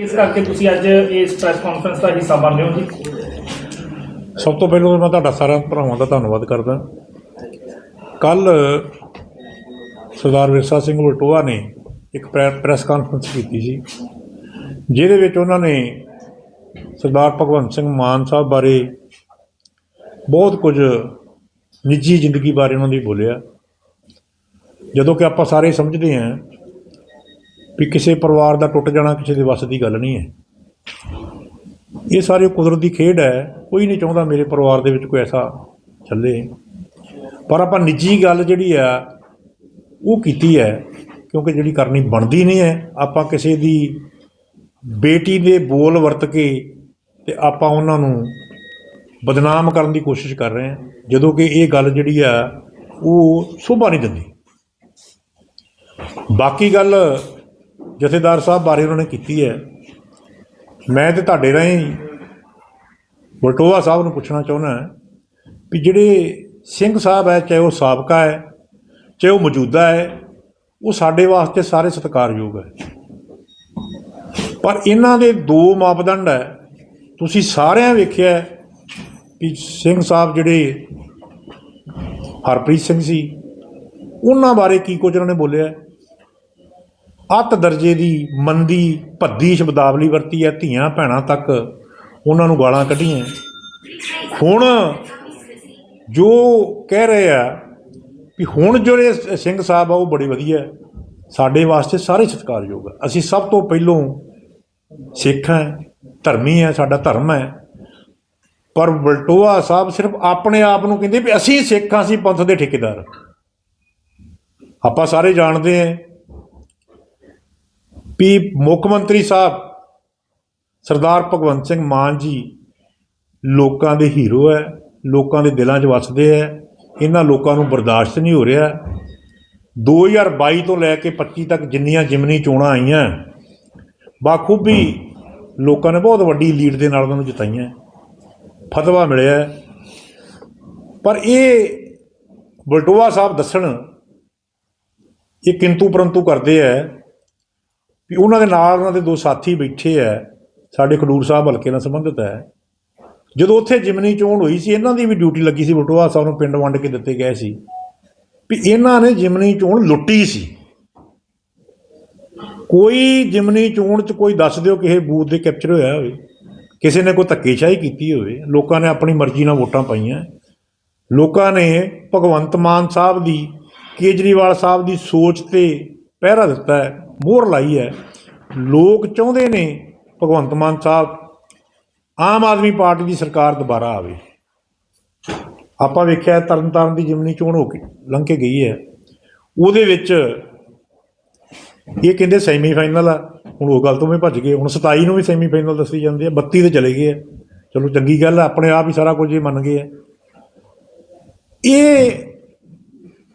ਇਸ ਕਰਕੇ ਤੁਸੀਂ ਅੱਜ ਇਸ ਪ੍ਰੈਸ ਕਾਨਫਰੰਸ ਦਾ ਹਿੱਸਾ ਬਣ ਰਹੇ ਹੋ ਜੀ। ਸਭ ਤੋਂ ਪਹਿਲਾਂ ਮੈਂ ਤੁਹਾਡਾ ਸਾਰਿਆਂ ਭਰਾਵਾਂ ਦਾ ਧੰਨਵਾਦ ਕਰਦਾ। ਕੱਲ ਸਰਦਾਰ ਵਿਰਸਾ ਸਿੰਘ ਵਟੋਆ ਨੇ ਇੱਕ ਪ੍ਰੈ- ਪ੍ਰੈਸ ਕਾਨਫਰੰਸ ਕੀਤੀ ਸੀ, ਜਿਹਦੇ ਵਿੱਚ ਉਹਨਾਂ ਨੇ ਸਰਦਾਰ ਭਗਵੰਤ ਸਿੰਘ ਮਾਨ ਸਾਹਿਬ ਬਾਰੇ ਬਹੁਤ ਕੁਝ ਨਿੱਜੀ ਜ਼ਿੰਦਗੀ ਬਾਰੇ ਉਹਨਾਂ ਦੀ ਬੋਲਿਆ। ਜਦੋਂ ਕਿ ਆਪਾਂ ਸਾਰੇ ਸਮਝਦੇ ਹਾਂ ਵੀ ਕਿਸੇ ਪਰਿਵਾਰ ਦਾ ਟੁੱਟ ਜਾਣਾ ਕਿਸੇ ਦੇ ਵੱਸ ਦੀ ਗੱਲ ਨਹੀਂ ਹੈ। ਇਹ ਸਾਰੇ ਕੁਦਰਤ ਦੀ ਖੇਡ ਹੈ। ਕੋਈ ਨਹੀਂ ਚਾਹੁੰਦਾ ਮੇਰੇ ਪਰਿਵਾਰ ਦੇ ਵਿੱਚ ਕੋਈ ਐਸਾ ਚੱਲੇ। ਪਰ ਆਪਾਂ ਨਿੱਜੀ ਗੱਲ ਜਿਹੜੀ ਆ, ਉਹ ਕੀਤੀ ਹੈ, ਕਿਉਂਕਿ ਜਿਹੜੀ ਕਰਨੀ ਬਣਦੀ ਨਹੀਂ ਹੈ। ਆਪਾਂ ਕਿਸੇ ਦੀ ਬੇਟੀ ਦੇ ਬੋਲ ਵਰਤ ਕੇ ਤੇ ਆਪਾਂ ਉਹਨਾਂ ਨੂੰ ਬਦਨਾਮ ਕਰਨ ਦੀ ਕੋਸ਼ਿਸ਼ ਕਰ ਰਹੇ ਹਾਂ। ਜਦੋਂ ਕਿ ਇਹ ਗੱਲ ਜਿਹੜੀ ਆ, ਉਹ ਸੁਭਾ ਨਹੀਂ ਦਿੰਦੀ। ਬਾਕੀ ਗੱਲ ਜਥੇਦਾਰ ਸਾਹਿਬ ਬਾਰੇ ਉਹਨਾਂ ਨੇ ਕੀਤੀ ਹੈ। ਮੈਂ ਤੇ ਤੁਹਾਡੇ ਰਾਹੀਂ ਵਲਟੋਆ ਸਾਹਿਬ ਨੂੰ ਪੁੱਛਣਾ ਚਾਹੁੰਦਾ ਵੀ ਜਿਹੜੇ ਸਿੰਘ ਸਾਹਿਬ ਹੈ, ਚਾਹੇ ਉਹ ਸਾਬਕਾ ਹੈ, ਚਾਹੇ ਉਹ ਮੌਜੂਦਾ ਹੈ, ਉਹ ਸਾਡੇ ਵਾਸਤੇ ਸਾਰੇ ਸਤਿਕਾਰਯੋਗ ਹੈ। ਪਰ ਇਹਨਾਂ ਦੇ ਦੋ ਮਾਪਦੰਡ ਹੈ। ਤੁਸੀਂ ਸਾਰਿਆਂ ਵੇਖਿਆ ਹੈ ਕਿ ਸਿੰਘ ਸਾਹਿਬ ਜਿਹੜੇ ਹਰਪ੍ਰੀਤ ਸਿੰਘ ਸੀ, ਉਹਨਾਂ ਬਾਰੇ ਕੀ ਕੁਝ ਉਹਨਾਂ ਨੇ ਬੋਲਿਆ ਅੱਤ ਦਰਜੇ ਦੀ ਮੰਦੀ, ਭੱਦੀ ਸ਼ਬਦਾਵਲੀ ਵਰਤੀ ਹੈ, ਧੀਆਂ ਭੈਣਾਂ ਤੱਕ ਉਹਨਾਂ ਨੂੰ ਗਾਲਾਂ ਕੱਢੀਆਂ। ਹੁਣ ਜੋ ਕਹਿ ਰਹੇ ਆ ਵੀ ਹੁਣ ਜਿਹੜੇ ਸਿੰਘ ਸਾਹਿਬ ਆ, ਉਹ ਬੜੇ ਵਧੀਆ ਸਾਡੇ ਵਾਸਤੇ ਸਾਰੇ ਸਤਿਕਾਰਯੋਗ ਆ। ਅਸੀਂ ਸਭ ਤੋਂ ਪਹਿਲੋਂ ਸਿੱਖ ਹਾਂ, ਧਰਮੀ ਹੈ, ਸਾਡਾ ਧਰਮ ਹੈ। ਪਰ ਬਲਟੋਆ ਸਾਹਿਬ ਸਿਰਫ ਆਪਣੇ ਆਪ ਨੂੰ ਕਹਿੰਦੇ ਵੀ ਅਸੀਂ ਸਿੱਖ ਹਾਂ, ਅਸੀਂ ਪੰਥ ਦੇ ਠੇਕੇਦਾਰ ਆਪਾਂ ਸਾਰੇ ਜਾਣਦੇ ਹਾਂ ਵੀ ਮੁੱਖ ਮੰਤਰੀ ਸਾਹਿਬ ਸਰਦਾਰ ਭਗਵੰਤ ਸਿੰਘ ਮਾਨ ਜੀ ਲੋਕਾਂ ਦੇ ਹੀਰੋ ਹੈ ਲੋਕਾਂ ਦੇ ਦਿਲਾਂ 'ਚ ਵੱਸਦੇ ਹੈ ਇਹਨਾਂ ਲੋਕਾਂ ਨੂੰ ਬਰਦਾਸ਼ਤ ਨਹੀਂ ਹੋ ਰਿਹਾ। 2022 ਤੋਂ ਲੈ ਕੇ 25 ਤੱਕ ਜਿੰਨੀਆਂ ਜਿਮਨੀ ਚੋਣਾਂ ਆਈਆਂ, ਬਾਖੂਬੀ ਲੋਕਾਂ ਨੇ ਬਹੁਤ ਵੱਡੀ ਲੀਡ ਦੇ ਨਾਲ ਉਹਨਾਂ ਨੂੰ ਜਿਤਾਈਆਂ। ਫਤਵਾ ਮਿਲਿਆ। ਪਰ ਇਹ ਬਲਟੋਆ ਸਾਹਿਬ ਦੱਸਣ, ਇਹ ਕਿੰਤੂ ਪਰੰਤੂ ਕਰਦੇ ਹੈ ਵੀ ਉਹਨਾਂ ਦੇ ਨਾਲ ਉਹਨਾਂ ਦੇ ਦੋ ਸਾਥੀ ਬੈਠੇ ਐ, ਸਾਡੇ ਖਡੂਰ ਸਾਹਿਬ ਹਲਕੇ ਨਾਲ ਸੰਬੰਧਿਤ ਹੈ ਜਦੋਂ ਉੱਥੇ ਜਿਮਨੀ ਚੋਣ ਹੋਈ ਸੀ, ਇਹਨਾਂ ਦੀ ਵੀ ਡਿਊਟੀ ਲੱਗੀ ਸੀ, ਬਟੂਆ ਸਾਹਿਬ ਨੂੰ ਪਿੰਡ ਵੰਡ ਕੇ ਦਿੱਤੇ ਗਏ ਸੀ। ਵੀ ਇਹਨਾਂ ਨੇ ਜਿਮਨੀ ਚੋਣ ਲੁੱਟੀ ਸੀ। ਕੋਈ ਜਿਮਨੀ ਚੋਣ ਚ ਕੋਈ ਦੱਸ ਦਿਓ ਕਿਸੇ ਬੂਥ ਦੇ ਕੈਪਚਰ ਹੋਇਆ ਹੋਵੇ, ਕਿਸੇ ਨੇ ਕੋਈ ਧੱਕੇਸ਼ਾਹੀ ਕੀਤੀ ਹੋਵੇ, ਲੋਕਾਂ ਨੇ ਆਪਣੀ ਮਰਜ਼ੀ ਨਾਲ ਵੋਟਾਂ ਪਾਈਆਂ। ਲੋਕਾਂ ਨੇ ਭਗਵੰਤ ਮਾਨ ਸਾਹਿਬ ਦੀ, ਕੇਜਰੀਵਾਲ ਸਾਹਿਬ ਦੀ ਸੋਚ ਤੇ ਪਹਿਰਾ ਦਿੱਤਾ ਹੈ। ਮੋਹਰ ਲਾਈ ਹੈ। ਲੋਕ ਚਾਹੁੰਦੇ ਨੇ ਭਗਵੰਤ ਮਾਨ ਸਾਹਿਬ ਆਮ ਆਦਮੀ ਪਾਰਟੀ ਦੀ ਸਰਕਾਰ ਦੁਬਾਰਾ ਆਵੇ। ਆਪਾਂ ਵੇਖਿਆ ਹੈ ਤਰਨਤਾਰਨ ਦੀ ਜਿਮਨੀ ਚੋਣ ਹੋ ਕੇ ਲੰਘ ਕੇ ਗਈ ਹੈ। ਉਹਦੇ ਵਿੱਚ ਇਹ ਕਹਿੰਦੇ ਸੈਮੀਫਾਈਨਲ ਆ। ਹੁਣ ਉਹ ਗੱਲ ਤੋਂ ਵੀ ਭੱਜ ਗਏ। ਹੁਣ 27 ਨੂੰ ਵੀ ਸੈਮੀਫਾਈਨਲ ਦੱਸੀ ਜਾਂਦੀ ਹੈ 32 ਤੇ ਚਲੇ ਗਏ ਆ। ਚਲੋ ਚੰਗੀ ਗੱਲ ਆ। ਆਪਣੇ ਆਪ ਹੀ ਸਾਰਾ ਕੁਝ ਇਹ ਮੰਨ ਗਏ ਆ। ਇਹ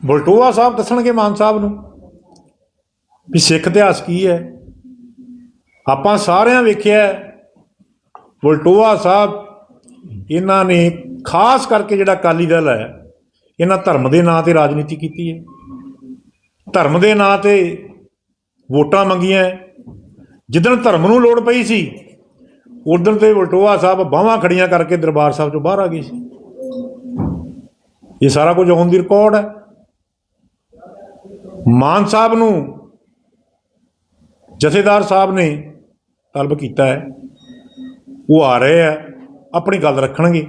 ਬਲਟੋਆ ਸਾਹਿਬ ਦੱਸਣਗੇ ਮਾਨ ਸਾਹਿਬ ਨੂੰ। ਵੀ ਸਿੱਖ ਇਤਿਹਾਸ ਕੀ ਹੈ? ਆਪਾਂ ਸਾਰਿਆਂ ਵੇਖਿਆ ਹੈ, ਬਲਟੋਆ ਸਾਹਿਬ ਇਹਨਾਂ ਨੇ ਖਾਸ ਕਰਕੇ ਜਿਹੜਾ ਅਕਾਲੀ ਦਲ ਹੈ ਇਹਨਾਂ ਧਰਮ ਦੇ ਨਾਂ ਤੇ ਰਾਜਨੀਤੀ ਕੀਤੀ ਹੈ। ਧਰਮ ਦੇ ਨਾਂ ਤੇ ਵੋਟਾਂ ਮੰਗੀਆਂ ਜਿੱਦਣ ਧਰਮ ਨੂੰ ਲੋੜ ਪਈ ਸੀ ਉਦੋਂ ਤੇ ਵਲਟੋਆ ਸਾਹਿਬ ਬਾਹਾਂ ਖੜੀਆਂ ਕਰਕੇ ਦਰਬਾਰ ਸਾਹਿਬ ਚੋਂ ਬਾਹਰ ਆ ਗਏ ਸੀ। ਇਹ ਸਾਰਾ ਕੁਝ ਹੋਣ ਦੀ ਰਿਕਾਰਡ ਹੈ। ਮਾਨ ਸਾਹਿਬ ਨੂੰ ਜਥੇਦਾਰ ਸਾਹਿਬ ਨੇ ਤਲਬ ਕੀਤਾ ਹੈ। ਉਹ ਆ ਰਹੇ ਆ, ਆਪਣੀ ਗੱਲ ਰੱਖਣਗੇ।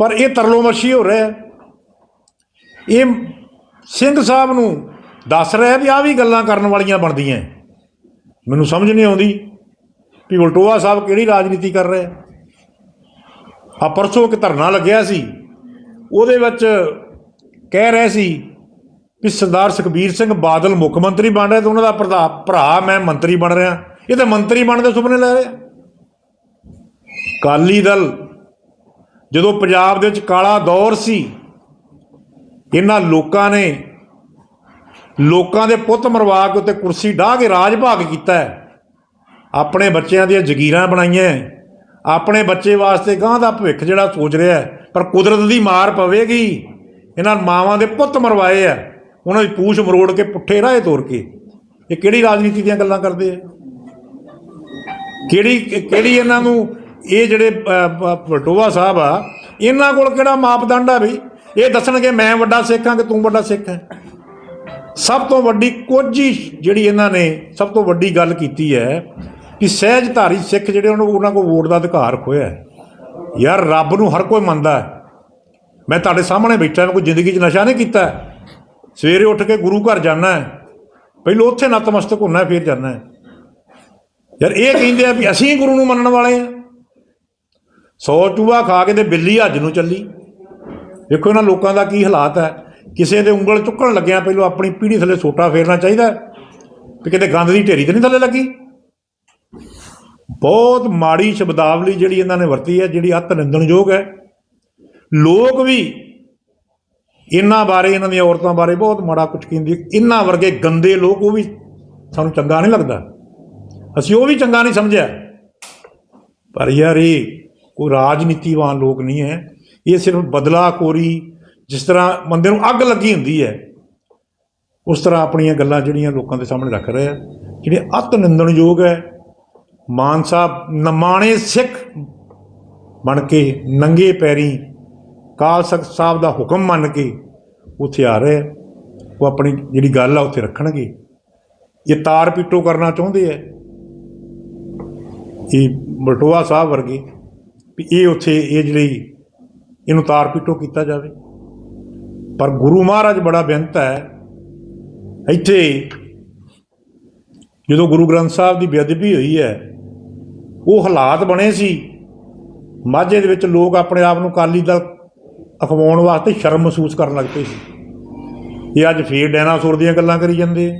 ਪਰ ਇਹ ਤਰਲੋਮਰਸ਼ੀ ਹੋ ਰਿਹਾ ਹੈ। ਇਹ ਸਿੰਘ ਸਾਹਿਬ ਨੂੰ ਦੱਸ ਰਿਹਾ ਵੀ ਆ ਵੀ ਗੱਲਾਂ ਕਰਨ ਵਾਲੀਆਂ ਬਣਦੀਆਂ ਮੈਨੂੰ ਸਮਝ ਨਹੀਂ ਆਉਂਦੀ ਵੀ ਵਲਟੋਆ ਸਾਹਿਬ ਕਿਹੜੀ ਰਾਜਨੀਤੀ ਕਰ ਰਿਹਾ ਆ ਪਰਸੋਂ ਇੱਕ ਧਰਨਾ ਲੱਗਿਆ ਸੀ, ਉਹਦੇ ਵਿੱਚ ਕਹਿ ਰਹੇ ਸੀ ਵੀ ਸਰਦਾਰ ਸੁਖਬੀਰ ਸਿੰਘ ਬਾਦਲ ਮੁੱਖ ਮੰਤਰੀ ਬਣ ਰਿਹਾ ਤੇ ਉਹਨਾਂ ਦਾ ਭਰਾ ਭਰਾ ਮੈਂ ਮੰਤਰੀ ਬਣ ਰਿਹਾ। ਇਹ ਤਾਂ ਮੰਤਰੀ ਬਣਨ ਦੇ ਸੁਪਨੇ ਲੈ ਰਿਹਾ ਕਾਲੀ ਦਲ ਜਦੋਂ ਪੰਜਾਬ ਦੇ ਵਿੱਚ ਕਾਲਾ ਦੌਰ ਸੀ, ਇਹਨਾਂ ਲੋਕਾਂ ਨੇ ਲੋਕਾਂ ਦੇ ਪੁੱਤ ਮਰਵਾ ਕੇ ਉੱਤੇ ਕੁਰਸੀ ਢਾਹ ਕੇ ਰਾਜ ਭਾਗ ਕੀਤਾ ਹੈ। ਆਪਣੇ ਬੱਚਿਆਂ ਦੀਆਂ ਜ਼ਗੀਰਾਂ ਬਣਾਈਆਂ ਆਪਣੇ ਬੱਚੇ ਵਾਸਤੇ ਗਾਂ ਦਾ ਭਵਿੱਖ ਜਿਹੜਾ ਸੋਚ ਰਿਹਾ ਪਰ ਕੁਦਰਤ ਦੀ ਮਾਰ ਪਵੇਗੀ। ਇਹਨਾਂ ਮਾਵਾਂ ਦੇ ਪੁੱਤ ਮਰਵਾਏ ਆ ਉਹਨਾਂ ਦੀ ਪੂਛ ਮਰੋੜ ਕੇ ਪੁੱਠੇ ਰਾਹੇ ਤੋਰ ਕੇ ਇਹ ਕਿਹੜੀ ਰਾਜਨੀਤੀ ਦੀਆਂ ਗੱਲਾਂ ਕਰਦੇ ਆ? ਕਿਹੜੀ ਕਿਹੜੀ ਇਹਨਾਂ ਨੂੰ ਇਹ ਜਿਹੜੇ ਅ, ਸਾਹਿਬ ਆ ਇਹਨਾਂ ਕੋਲ ਕਿਹੜਾ ਮਾਪਦੰਡ ਆ ਬਈ? ਇਹ ਦੱਸਣਗੇ ਮੈਂ ਵੱਡਾ ਸਿੱਖ ਹਾਂ ਕਿ ਤੂੰ ਵੱਡਾ ਸਿੱਖ ਹੈ? ਸਭ ਤੋਂ ਵੱਡੀ ਕੋਝੀ ਜਿਹੜੀ ਇਹਨਾਂ ਨੇ ਸਭ ਤੋਂ ਵੱਡੀ ਗੱਲ ਕੀਤੀ ਹੈ ਕਿ ਸਹਿਜਧਾਰੀ ਸਿੱਖ ਜਿਹੜੇ ਉਹਨਾਂ ਉਹਨਾਂ ਕੋਲ ਵੋਟ ਦਾ ਅਧਿਕਾਰ ਖੋਇਆ ਹੈ। ਯਾਰ ਰੱਬ ਨੂੰ ਹਰ ਕੋਈ ਮੰਨਦਾ ਹੈ। ਮੈਂ ਤੁਹਾਡੇ ਸਾਹਮਣੇ ਬੈਠਾ ਮੈਂ ਕੋਈ ਜ਼ਿੰਦਗੀ 'ਚ ਨਸ਼ਾ ਨਹੀਂ ਕੀਤਾ। ਸਵੇਰੇ ਉੱਠ ਕੇ ਗੁਰੂ ਘਰ ਜਾਣਾ ਹੈ। ਪਹਿਲਾਂ ਉੱਥੇ ਨਤਮਸਤਕ ਹੋਣਾ ਫਿਰ ਜਾਣਾ ਹੈ। ਯਾਰ ਇਹ ਕਹਿੰਦੇ ਆ ਵੀ ਅਸੀਂ ਗੁਰੂ ਨੂੰ ਮੰਨਣ ਵਾਲੇ ਆ ਸੌ ਚੂਹਾ ਖਾ ਕੇ ਤੇ ਬਿੱਲੀ ਹੱਜ ਨੂੰ ਚੱਲੀ। ਦੇਖੋ ਇਹਨਾਂ ਲੋਕਾਂ ਦਾ ਕੀ ਹਾਲਾਤ ਹੈ। ਕਿਸੇ ਦੇ ਉਂਗਲ ਚੁੱਕਣ ਲੱਗਿਆ ਪਹਿਲਾਂ ਆਪਣੀ ਪੀੜੀ ਥੱਲੇ ਸੋਟਾ ਫੇਰਨਾ ਚਾਹੀਦਾ ਹੈ ਵੀ ਕਿਤੇ ਗੰਦ ਦੀ ਢੇਰੀ ਤੇ ਨਹੀਂ ਥੱਲੇ ਲੱਗੀ। ਬਹੁਤ ਮਾੜੀ ਸ਼ਬਦਾਵਲੀ ਜਿਹੜੀ ਇਹਨਾਂ ਨੇ ਵਰਤੀ ਹੈ, ਜਿਹੜੀ ਅਤ ਨਿੰਦਣਯੋਗ ਹੈ। ਲੋਕ ਵੀ ਇਹਨਾਂ ਬਾਰੇ, ਇਹਨਾਂ ਦੀਆਂ ਔਰਤਾਂ ਬਾਰੇ ਬਹੁਤ ਮਾੜਾ ਕੁਝ ਕਹਿੰਦੇ। ਇਹਨਾਂ ਵਰਗੇ ਗੰਦੇ ਲੋਕ ਉਹ ਵੀ ਸਾਨੂੰ ਚੰਗਾ ਨਹੀਂ ਲੱਗਦਾ। ਅਸੀਂ ਉਹ ਵੀ ਚੰਗਾ ਨਹੀਂ ਸਮਝਿਆ। ਪਰ ਯਾਰ ਇਹ ਕੋਈ ਰਾਜਨੀਤੀਵਾਨ ਲੋਕ ਨਹੀਂ ਹੈ। ਇਹ ਸਿਰਫ ਬਦਲਾਖੋਰੀ ਜਿਸ ਤਰ੍ਹਾਂ ਬੰਦੇ ਨੂੰ ਅੱਗ ਲੱਗੀ ਹੁੰਦੀ ਹੈ, ਉਸ ਤਰ੍ਹਾਂ ਆਪਣੀਆਂ ਗੱਲਾਂ ਜਿਹੜੀਆਂ ਲੋਕਾਂ ਦੇ ਸਾਹਮਣੇ ਰੱਖ ਰਹੇ ਆ। ਜਿਹੜੇ ਅਤ ਨਿੰਦਣਯੋਗ ਹੈ, ਮਾਨ ਸਾਹਿਬ ਨਮਾਣੇ ਸਿੱਖ ਬਣ ਕੇ ਨੰਗੇ ਪੈਰੀ ਕਾਲ ਸਖਤ ਸਾਹਿਬ ਦਾ ਹੁਕਮ ਮੰਨ ਕੇ ਉੱਥੇ ਆ ਰਹੇ ਉਹ ਆਪਣੀ ਜਿਹੜੀ ਗੱਲ ਆ ਉੱਥੇ ਰੱਖਣਗੇ। ਇਹ ਤਾਰ ਪੀਟੋ ਕਰਨਾ ਚਾਹੁੰਦੇ ਆ। ਇਹ ਬਲਟੋਆ ਸਾਹਿਬ ਵਰਗੇ ਵੀ ਇਹ ਉੱਥੇ ਇਹ ਜਿਹੜੀ ਇਹਨੂੰ ਤਾਰ ਪਿੱਟੋ ਕੀਤਾ ਜਾਵੇ। ਪਰ ਗੁਰੂ ਮਹਾਰਾਜ ਬੜਾ ਬੇਨਤ ਹੈ। ਇੱਥੇ ਜਦੋਂ ਗੁਰੂ ਗ੍ਰੰਥ ਸਾਹਿਬ ਦੀ ਬੇਅਦਬੀ ਹੋਈ ਹੈ, ਉਹ ਹਾਲਾਤ ਬਣੇ ਸੀ। ਮਾਝੇ ਦੇ ਵਿੱਚ ਲੋਕ ਆਪਣੇ ਆਪ ਨੂੰ ਕਾਲੀ ਦਲ ਅਖਵਾਉਣ ਵਾਸਤੇ ਸ਼ਰਮ ਮਹਿਸੂਸ ਕਰਨ ਲੱਗ ਪਏ ਸੀ। ਇਹ ਅੱਜ ਫੇਰ ਡਾਇਨਾਸੌਰ ਦੀਆਂ ਗੱਲਾਂ ਕਰੀ ਜਾਂਦੇ ਆ।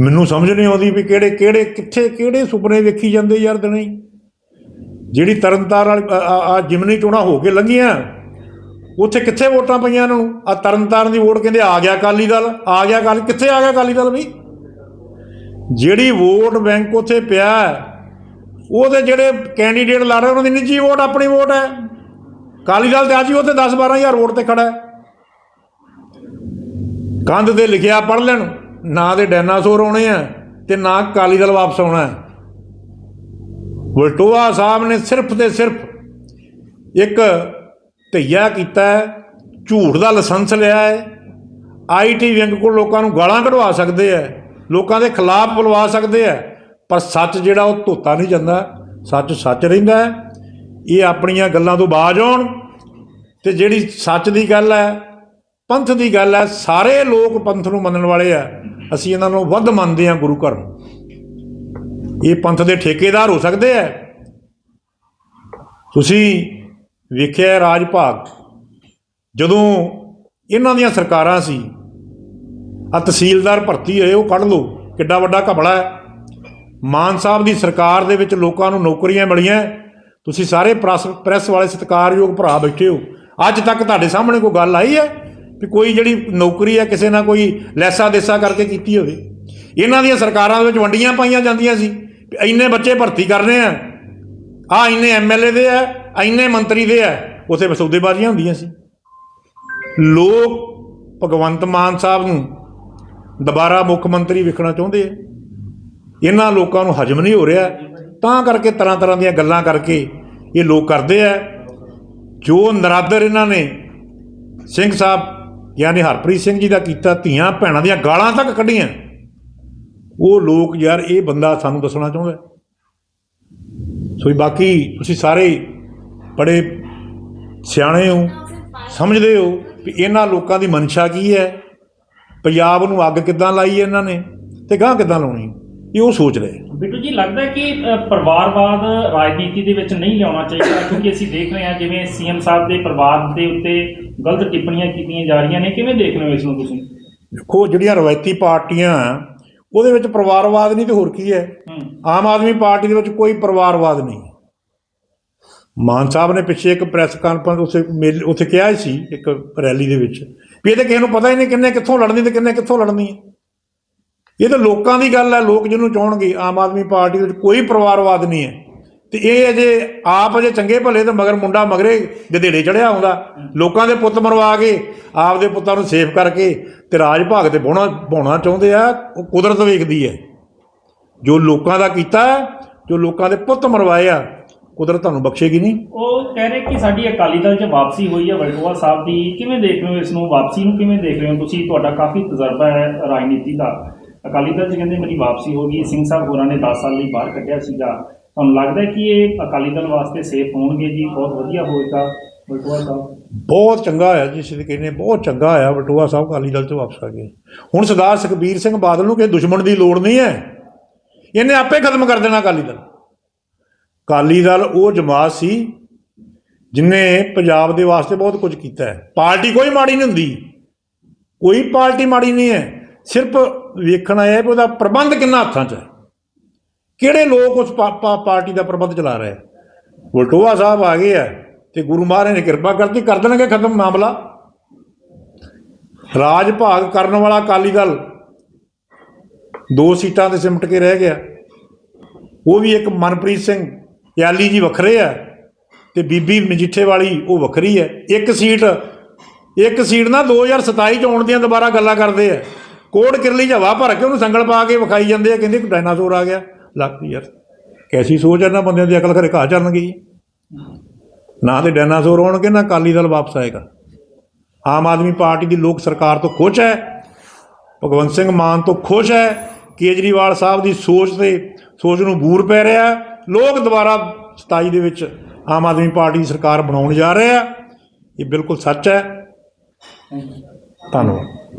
ਮੈਨੂੰ ਸਮਝ ਨਹੀਂ ਆਉਂਦੀ ਵੀ ਕਿਹੜੇ ਕਿਹੜੇ, ਕਿੱਥੇ, ਕਿਹੜੇ ਸੁਪਨੇ ਵੇਖੀ ਜਾਂਦੇ ਯਾਰ ਦਿਨੇ। ਜਿਹੜੀ ਤਰਨਤਾਰ ਵਾਲੀ ਆ ਜਿਮਨੀ ਚੋਣਾਂ ਹੋ ਕੇ ਲੰਘੀਆਂ, ਉੱਥੇ ਕਿੱਥੇ ਵੋਟਾਂ ਪਈਆਂ ਇਹਨਾਂ ਨੂੰ? ਆ ਤਰਨਤਾਰਨ ਦੀ ਵੋਟ ਕਹਿੰਦੇ ਆ ਗਿਆ ਅਕਾਲੀ ਦਲ, ਆ ਗਿਆ ਅਕਾਲੀ, ਕਿੱਥੇ ਆ ਗਿਆ ਅਕਾਲੀ ਦਲ ਵੀ ਜਿਹੜੀ ਵੋਟ ਬੈਂਕ ਉੱਥੇ ਪਿਆ, ਉਹਦੇ ਜਿਹੜੇ ਕੈਂਡੀਡੇਟ ਲੜ ਰਹੇ, ਉਹਨਾਂ ਦੀ ਨਿੱਜੀ ਵੋਟ ਆਪਣੀ ਵੋਟ ਹੈ। ਅਕਾਲੀ ਦਲ ਤੇ ਅੱਜ ਹੀ ਉੱਥੇ 10 12000 ਵੋਟ ਤੇ ਖੜਾ ਹੈ। ਕੰਧ ਤੇ ਲਿਖਿਆ ਪੜ ਲੈਣ, ਨਾ ਦੇ ਡਾਇਨਾਸੌਰ ਆਉਣੇ ਆ ਤੇ ਨਾ ਅਕਾਲੀ ਦਲ ਵਾਪਸ ਆਉਣਾ ਹੈ। ਵਲਟੋਆ ਸਾਹਿਬ ਨੇ ਸਿਰਫ ਤੇ ਸਿਰਫ ਇੱਕ ਧਈਆ ਕੀਤਾ ਹੈ, ਝੂਠ ਦਾ ਲਾਇਸੈਂਸ ਲਿਆ ਹੈ। ਆਈਟੀ ਵਿੰਗ ਕੋਲ ਲੋਕਾਂ ਨੂੰ ਗਾਲਾਂ ਕਢਵਾ ਸਕਦੇ ਆ ਲੋਕਾਂ ਦੇ ਖਿਲਾਫ ਬੁਲਵਾ ਸਕਦੇ ਆ ਪਰ ਸੱਚ ਜਿਹੜਾ ਉਹ ਧੋਤਾ ਨਹੀਂ ਜਾਂਦਾ, ਸੱਚ ਸੱਚ ਰਹਿੰਦਾ ਹੈ। ਇਹ ਆਪਣੀਆਂ ਗੱਲਾਂ ਤੋਂ ਬਾਜ ਆਉਣ ਤੇ ਜਿਹੜੀ ਸੱਚ ਦੀ ਗੱਲ ਹੈ, ਪੰਥ ਦੀ ਗੱਲ ਹੈ, ਸਾਰੇ ਲੋਕ ਪੰਥ ਨੂੰ ਮੰਨਣ ਵਾਲੇ ਆ। ਅਸੀਂ ਇਹਨਾਂ ਨੂੰ ਵੱਧ ਮੰਨਦੇ ਹਾਂ ਗੁਰੂ ਘਰ ਇਹ ਪੰਥ ਦੇ ਠੇਕੇਦਾਰ ਹੋ ਸਕਦੇ ਆ। ਤੁਸੀਂ ਵੇਖਿਆ ਰਾਜ ਭਾਗ ਜਦੋਂ ਇਹਨਾਂ ਦੀਆਂ ਸਰਕਾਰਾਂ ਸੀ ਆ ਤਹਿਸੀਲਦਾਰ ਭਰਤੀ ਹੋਏ, ਉਹ ਕੱਢ ਲਓ, ਕਿੱਡਾ ਵੱਡਾ ਘਪਲਾ ਹੈ। ਮਾਨ ਸਾਹਿਬ ਦੀ ਸਰਕਾਰ ਦੇ ਵਿੱਚ ਲੋਕਾਂ ਨੂੰ ਨੌਕਰੀਆਂ ਮਿਲੀਆਂ। ਤੁਸੀਂ ਸਾਰੇ ਪ੍ਰੈਸ ਪ੍ਰੈਸ ਵਾਲੇ ਸਤਿਕਾਰਯੋਗ ਭਰਾ ਬੈਠੇ ਹੋ। ਅੱਜ ਤੱਕ ਤੁਹਾਡੇ ਸਾਹਮਣੇ ਕੋਈ ਗੱਲ ਆਈ ਹੈ ਵੀ ਕੋਈ ਜਿਹੜੀ ਨੌਕਰੀ ਹੈ ਕਿਸੇ ਨਾਲ ਕੋਈ ਲੈਸਾ ਦੇਸਾ ਕਰਕੇ ਕੀਤੀ ਹੋਵੇ? ਇਹਨਾਂ ਦੀਆਂ ਸਰਕਾਰਾਂ ਦੇ ਵਿੱਚ ਵੰਡੀਆਂ ਪਾਈਆਂ ਜਾਂਦੀਆਂ ਸੀ ਵੀ ਇੰਨੇ ਬੱਚੇ ਭਰਤੀ ਕਰਨੇ ਆ। ਆ ਇੰਨੇ ਐਮਐਲਏ ਦੇ ਆ ਇੰਨੇ ਮੰਤਰੀ ਦੇ ਆ, ਉਥੇ ਬਸੌਦੇਬਾਜ਼ੀਆਂ ਹੁੰਦੀਆਂ ਸੀ। ਲੋਕ ਭਗਵੰਤ ਮਾਨ ਸਾਹਿਬ ਨੂੰ ਦੁਬਾਰਾ ਮੁੱਖ ਮੰਤਰੀ ਵੇਖਣਾ ਚਾਹੁੰਦੇ ਆ। ਇਹਨਾਂ ਲੋਕਾਂ ਨੂੰ ਹਜਮ ਨਹੀਂ ਹੋ ਰਿਹਾ। ਤਾਂ ਕਰਕੇ ਤਰ੍ਹਾਂ ਤਰ੍ਹਾਂ ਦੀਆਂ ਗੱਲਾਂ ਕਰਕੇ ਇਹ ਲੋਕ ਕਰਦੇ ਆ। ਜੋ ਨਰਾਦਰ ਇਹਨਾਂ ਨੇ, ਸਿੰਘ ਸਾਹਿਬ, ਯਾਨੀ ਹਰਪ੍ਰੀਤ ਸਿੰਘ ਜੀ ਦਾ ਕੀਤਾ, ਧੀਆਂ ਭੈਣਾਂ ਦੀਆਂ ਗਾਲਾਂ ਤੱਕ ਕੱਢੀਆਂ। ਉਹ ਲੋਕ ਯਾਰ, ਇਹ ਬੰਦਾ ਸਾਨੂੰ ਦੱਸਣਾ ਚਾਹੁੰਦਾ। ਸੋ ਬਾਕੀ ਤੁਸੀਂ ਸਾਰੇ ਬੜੇ ਸਿਆਣੇ ਹੋ, ਸਮਝਦੇ ਹੋ ਕਿ ਇਹਨਾਂ ਲੋਕਾਂ ਦੀ ਮਨਸ਼ਾ ਕੀ ਹੈ? ਪੰਜਾਬ ਨੂੰ ਅੱਗ ਕਿੱਦਾਂ ਲਾਈ ਹੈ ਇਹਨਾਂ ਨੇ ਤੇ ਗਾਂ ਕਿੱਦਾਂ ਲਾਉਣੀ ਇਹ ਉਹ ਸੋਚ ਰਹੇ ਬਿੱਟੂ ਜੀ ਲੱਗਦਾ ਕਿ ਪਰਿਵਾਰਵਾਦ ਰਾਜਨੀਤੀ ਦੇ ਵਿੱਚ ਨਹੀਂ ਲਿਆਉਣਾ ਚਾਹੀਦਾ ਕਿਉਂਕਿ ਅਸੀਂ ਦੇਖ ਰਹੇ ਹਾਂ ਜਿਵੇਂ ਸੀਐਮ ਸਾਹਿਬ ਦੇ ਪਰਿਵਾਰ ਦੇ ਉੱਤੇ ਗਲਤ ਟਿੱਪਣੀਆਂ ਕੀਤੀਆਂ ਜਾ ਰਹੀਆਂ ਨੇ। ਕਿਵੇਂ ਦੇਖ ਰਹੇ ਹੋ ਇਸ ਨੂੰ ਤੁਸੀਂ? ਦੇਖੋ ਜਿਹੜੀਆਂ ਰਵਾਇਤੀ ਪਾਰਟੀਆਂ ਉਹਦੇ ਵਿੱਚ ਪਰਿਵਾਰਵਾਦ ਨਹੀਂ ਤੇ ਹੋਰ ਕੀ ਹੈ? ਆਮ ਆਦਮੀ ਪਾਰਟੀ ਦੇ ਵਿੱਚ ਕੋਈ ਪਰਿਵਾਰਵਾਦ ਨਹੀਂ। ਮਾਨ ਸਾਹਿਬ ਨੇ ਪਿੱਛੇ ਇੱਕ ਪ੍ਰੈਸ ਕਾਨਫਰੰਸ ਉਸੇ ਉੱਥੇ ਕਿਹਾ ਸੀ ਇੱਕ ਰੈਲੀ ਦੇ ਵਿੱਚ ਵੀ ਇਹ ਤਾਂ ਕਿਸੇ ਨੂੰ ਪਤਾ ਹੀ ਨਹੀਂ ਕਿੰਨੇ ਕਿੱਥੋਂ ਲੜਨੀ ਤੇ ਕਿੰਨੇ ਕਿੱਥੋਂ ਲੜਨੀ ਹੈ। ਇਹ ਤਾਂ ਲੋਕਾਂ ਦੀ ਗੱਲ ਹੈ ਲੋਕ ਜਿਹਨੂੰ ਚਾਹਣਗੇ ਆਮ ਆਦਮੀ ਪਾਰਟੀ ਵਿੱਚ ਕੋਈ ਪਰਿਵਾਰਵਾਦ ਨਹੀਂ ਹੈ। ਤੇ ਇਹ ਅਜੇ ਆਪ ਅਜੇ ਚੰਗੇ ਭਲੇ ਤੇ ਮਗਰ ਮੁੰਡਾ ਮਗਰੇ ਗਧੇੜੇ ਚੜਿਆ ਆਉਂਦਾ ਲੋਕਾਂ ਦੇ ਪੁੱਤ ਮਰਵਾ ਕੇ ਆਪ ਦੇ ਪੁੱਤਾਂ ਨੂੰ ਸੇਫ ਕਰਕੇ ਤੇ ਰਾਜ ਭਾਗ ਤੇ ਬੋਣਾ ਬਾਉਣਾ ਚਾਹੁੰਦੇ ਆ ਉਹ ਕੁਦਰਤ ਵੇਖਦੀ ਹੈ। ਜੋ ਲੋਕਾਂ ਦਾ ਕੀਤਾ ਹੈ, ਜੋ ਲੋਕਾਂ ਦੇ ਪੁੱਤ ਮਰਵਾਏ ਆ ਕੁਦਰਤ ਤੁਹਾਨੂੰ ਬਖਸ਼ੇਗੀ ਨਹੀਂ। ਉਹ ਕਹਿ ਰਹੇ ਕਿ ਸਾਡੀ ਅਕਾਲੀ ਦਲ 'ਚ ਵਾਪਸੀ ਹੋਈ ਹੈ ਵਲਟੋਆ ਸਾਹਿਬ ਦੀ। ਕਿਵੇਂ ਦੇਖ ਰਹੇ ਹੋ ਇਸ ਨੂੰ? ਵਾਪਸੀ ਨੂੰ ਕਿਵੇਂ ਦੇਖ ਰਹੇ ਹੋ? ਤੁਸੀਂ ਤੁਹਾਡਾ ਕਾਫੀ ਤਜਰਬਾ ਹੈ ਰਾਜਨੀਤੀ ਦਾ। ਅਕਾਲੀ ਦਲ 'ਚ ਕਹਿੰਦੇ ਮੇਰੀ ਵਾਪਸੀ ਹੋ ਗਈ, ਸਿੰਘ ਸਾਹਿਬ ਹੋਰਾਂ ਨੇ 10 ਸਾਲ ਲਈ ਬਾਹਰ ਕੱਢਿਆ ਸੀਗਾ। ਤੁਹਾਨੂੰ ਲੱਗਦਾ ਕਿ ਇਹ ਅਕਾਲੀ ਦਲ ਵਾਸਤੇ ਸੇਫ ਹੋਣਗੇ ਜੀ? ਬਹੁਤ ਵਧੀਆ ਹੋਏਗਾ ਵਲਟੋਆ ਸਾਹਿਬ। ਬਹੁਤ ਚੰਗਾ ਹੋਇਆ ਜਿਸ ਦੇ ਕਹਿੰਦੇ ਬਹੁਤ ਚੰਗਾ ਹੋਇਆ ਬਟੂਆ ਸਾਹਿਬ ਅਕਾਲੀ ਦਲ ਤੋਂ ਵਾਪਸ ਆ ਗਏ। ਹੁਣ ਸਰਦਾਰ ਸੁਖਬੀਰ ਸਿੰਘ ਬਾਦਲ ਨੂੰ ਕਿਸੇ ਦੁਸ਼ਮਣ ਦੀ ਲੋੜ ਨਹੀਂ ਹੈ। ਇਹਨੇ ਆਪੇ ਖਤਮ ਕਰ ਦੇਣਾ ਅਕਾਲੀ ਦਲ। ਅਕਾਲੀ ਦਲ ਉਹ ਜਮਾਤ ਸੀ ਜਿਨੇ ਪੰਜਾਬ ਦੇ ਵਾਸਤੇ ਬਹੁਤ ਕੁਝ ਕੀਤਾ ਹੈ। ਪਾਰਟੀ ਕੋਈ ਮਾੜੀ ਨਹੀਂ ਹੁੰਦੀ। ਕੋਈ ਪਾਰਟੀ ਮਾੜੀ ਨਹੀਂ ਹੈ। ਸਿਰਫ ਵੇਖਣਾ ਇਹ ਹੈ ਵੀ ਉਹਦਾ ਪ੍ਰਬੰਧ ਕਿੰਨਾ ਹੱਥਾਂ 'ਚ ਹੈ। ਕਿਹੜੇ ਲੋਕ ਉਸ ਪਾ- ਪਾਰਟੀ ਦਾ ਪ੍ਰਬੰਧ ਚਲਾ ਰਹੇ ਵਲਟੋਆ ਸਾਹਿਬ ਆ ਗਏ ਆ ਤੇ ਗੁਰੂ ਮਹਾਰਾਜ ਨੇ ਕਿਰਪਾ ਕਰਤੀ, ਕਰ ਦੇਣਗੇ ਖਤਮ ਮਾਮਲਾ। ਰਾਜ ਭਾਗ ਕਰਨ ਵਾਲਾ ਅਕਾਲੀ ਦਲ ਦੋ ਸੀਟਾਂ ਤੇ ਸਿਮਟ ਕੇ ਰਹਿ ਗਿਆ। ਉਹ ਵੀ ਇੱਕ ਮਨਪ੍ਰੀਤ ਸਿੰਘ ਯਾਲੀ ਜੀ ਵੱਖਰੇ ਆ ਤੇ ਬੀਬੀ ਮਜੀਠੇ ਵਾਲੀ ਉਹ ਵੱਖਰੀ ਹੈ। ਇੱਕ ਸੀਟ ਇੱਕ ਸੀਟ ਨਾ 2027 ਚ ਆਉਣ ਦੀਆਂ ਦੁਬਾਰਾ ਗੱਲਾਂ ਕਰਦੇ ਆ ਕੋੜ ਕਿਰਲੀ ਚ ਭਰ ਕੇ ਉਹਨੂੰ ਸੰਗਲ ਪਾ ਕੇ ਵਿਖਾਈ ਜਾਂਦੇ ਆ, ਕਹਿੰਦੇ ਕਿ ਡਾਇਨਾਸੌਰ ਆ ਗਿਆ। ਲੱਗ ਯਾਰ। ਕੈਸੀ ਸੋਚ ਹੈ ਨਾ ਬੰਦਿਆਂ ਦੀ, ਅਕਲ ਘਰੇ ਘਾ ਚੱਲਣਗੀ ਨਾ ਤੇ ਡਾਇਨਾਸੌਰ ਆਉਣਗੇ ਨਾ ਅਕਾਲੀ ਦਲ ਵਾਪਸ ਆਏਗਾ। ਆਮ ਆਦਮੀ ਪਾਰਟੀ ਦੀ ਲੋਕ ਸਰਕਾਰ ਤੋਂ ਖੁਸ਼ ਹੈ, ਭਗਵੰਤ ਸਿੰਘ ਮਾਨ ਤੋਂ ਖੁਸ਼ ਹੈ, ਕੇਜਰੀਵਾਲ ਸਾਹਿਬ ਦੀ ਸੋਚ ਤੇ ਸੋਚ ਨੂੰ ਬੂਰ ਪੈ ਰਿਹਾ ਲੋਕ ਦੁਬਾਰਾ 27 ਦੇ ਵਿੱਚ ਆਮ ਆਦਮੀ ਪਾਰਟੀ ਦੀ ਸਰਕਾਰ ਬਣਾਉਣ ਜਾ ਰਹੇ ਆ। ਇਹ ਬਿਲਕੁਲ ਸੱਚ ਹੈ। ਧੰਨਵਾਦ।